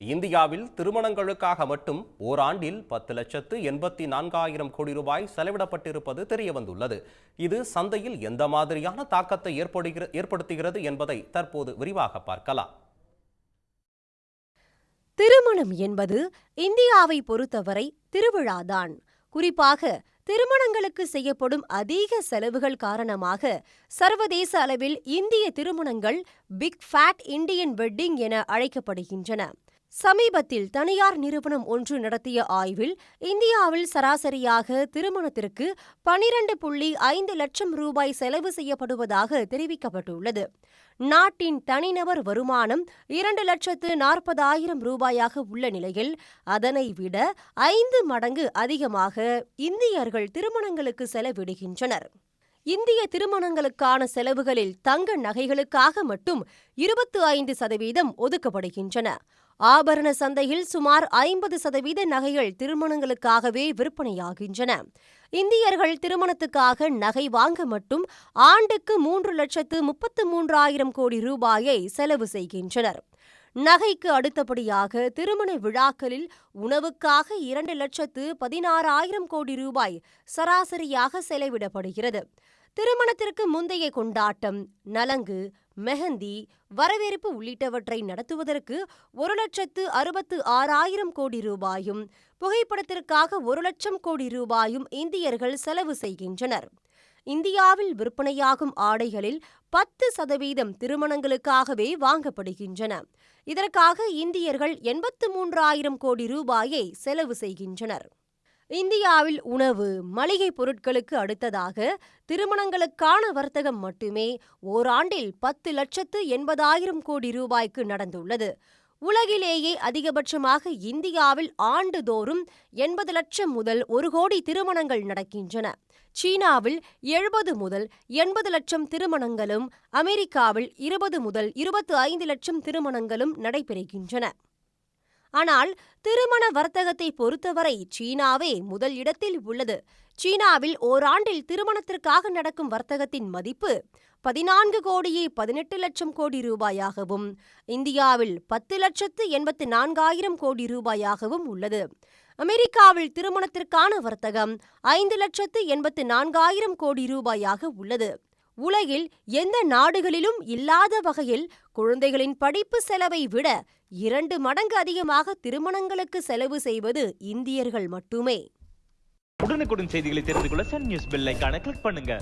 இந்தியாவில் திருமணங்களுக்காக மட்டும் ஓராண்டில் பத்து லட்சத்து எண்பத்தி நான்காயிரம் கோடி ரூபாய் செலவிடப்பட்டிருப்பது தெரியவந்துள்ளது. இது சந்தையில் எந்த மாதிரியான தாக்கத்தை ஏற்படுகிற ஏற்படுத்துகிறது என்பதை தற்போது விரிவாக பார்க்கலாம். திருமணம் என்பது இந்தியாவை பொறுத்தவரை திருவிழாதான். குறிப்பாக திருமணங்களுக்கு செய்யப்படும் அதிக செலவுகள் காரணமாக சர்வதேச அளவில் இந்திய திருமணங்கள் பிக் ஃபேட் இந்தியன் வெட்டிங் என அழைக்கப்படுகின்றன. சமீபத்தில் தனியார் நிறுவனம் ஒன்று நடத்திய ஆய்வில் இந்தியாவில் சராசரியாக திருமணத்திற்கு பனிரண்டு புள்ளி ஐந்து லட்சம் ரூபாய் செலவு செய்யப்படுவதாக தெரிவிக்கப்பட்டுள்ளது. நாட்டின் தனிநபர் வருமானம் இரண்டு லட்சத்து நாற்பதாயிரம் ரூபாயாக உள்ள நிலையில் அதனை விட ஐந்து மடங்கு அதிகமாக இந்தியர்கள் திருமணங்களுக்கு செலவிடுகின்றனர். இந்திய திருமணங்களுக்கான செலவுகளில் தங்க நகைகளுக்காக மட்டும் இருபத்து ஐந்து சதவீதம் ஒதுக்கப்படுகின்றன. ஆபரண சந்தையில் சுமார் ஐம்பது சதவீத நகைகள் திருமணங்களுக்காகவே விற்பனையாகின்றன. இந்தியர்கள் திருமணத்துக்காக நகை வாங்க மட்டும் ஆண்டுக்கு மூன்று லட்சத்து முப்பத்து மூன்றாயிரம் கோடி ரூபாயை செலவு செய்கின்றனர். நகைக்கு அடுத்தபடியாக திருமண விழாக்களில் உணவுக்காக இரண்டு லட்சத்து பதினாறாயிரம் கோடி ரூபாய் சராசரியாக செலவிடப்படுகிறது. திருமணத்திற்கு முந்தைய கொண்டாட்டம் நலங்கு மெஹந்தி வரவேற்பு உள்ளிட்டவற்றை நடத்துவதற்கு ஒரு லட்சத்து அறுபத்து ஆறாயிரம் கோடி ரூபாயும் புகைப்படத்திற்காக ஒரு லட்சம் கோடி ரூபாயும் இந்தியர்கள் செலவு செய்கின்றனர். இந்தியாவில் விற்பனையாகும் ஆடைகளில் பத்து சதவீதம் திருமணங்களுக்காகவே வாங்கப்படுகின்றன. இதற்காக இந்தியர்கள் எண்பத்து மூன்றாயிரம் கோடி ரூபாயை செலவு செய்கின்றனர். இந்தியாவில் உணவு மளிகை பொருட்களுக்கு அடுத்ததாக திருமணங்களுக்கான வர்த்தகம் மட்டுமே ஓராண்டில் பத்து லட்சத்து எண்பதாயிரம் கோடி ரூபாய்க்கு நடந்துள்ளது. உலகிலேயே அதிகபட்சமாக இந்தியாவில் ஆண்டுதோறும் எண்பது லட்சம் முதல் ஒரு கோடி திருமணங்கள் நடக்கின்றன. சீனாவில் எழுபது முதல் எண்பது லட்சம் திருமணங்களும் அமெரிக்காவில் இருபது முதல் இருபத்து ஐந்து லட்சம் திருமணங்களும் நடைபெறுகின்றன. ஆனால் திருமண வர்த்தகத்தை பொறுத்தவரை சீனாவே முதல் இடத்தில் உள்ளது. சீனாவில் ஓராண்டில் திருமணத்திற்காக நடக்கும் வர்த்தகத்தின் மதிப்பு பதினான்கு கோடியே பதினெட்டு லட்சம் கோடி ரூபாயாகவும் இந்தியாவில் பத்து லட்சத்து எண்பத்து நான்காயிரம் கோடி ரூபாயாகவும் உள்ளது. அமெரிக்காவில் திருமணத்திற்கான வர்த்தகம் ஐந்து லட்சத்து எண்பத்து நான்காயிரம் கோடி ரூபாயாக உள்ளது. உலகில் எந்த நாடுகளிலும் இல்லாத வகையில் குழந்தைகளின் படிப்பு செலவை விட இரண்டு மடங்கு அதிகமாக திருமணங்களுக்கு செலவு செய்வது இந்தியர்கள் மட்டுமே. உடனுக்குடன் செய்திகளை தெரிந்து கொள்ள சன் நியூஸ் பெல் ஐகானை கிளிக் பண்ணுங்க.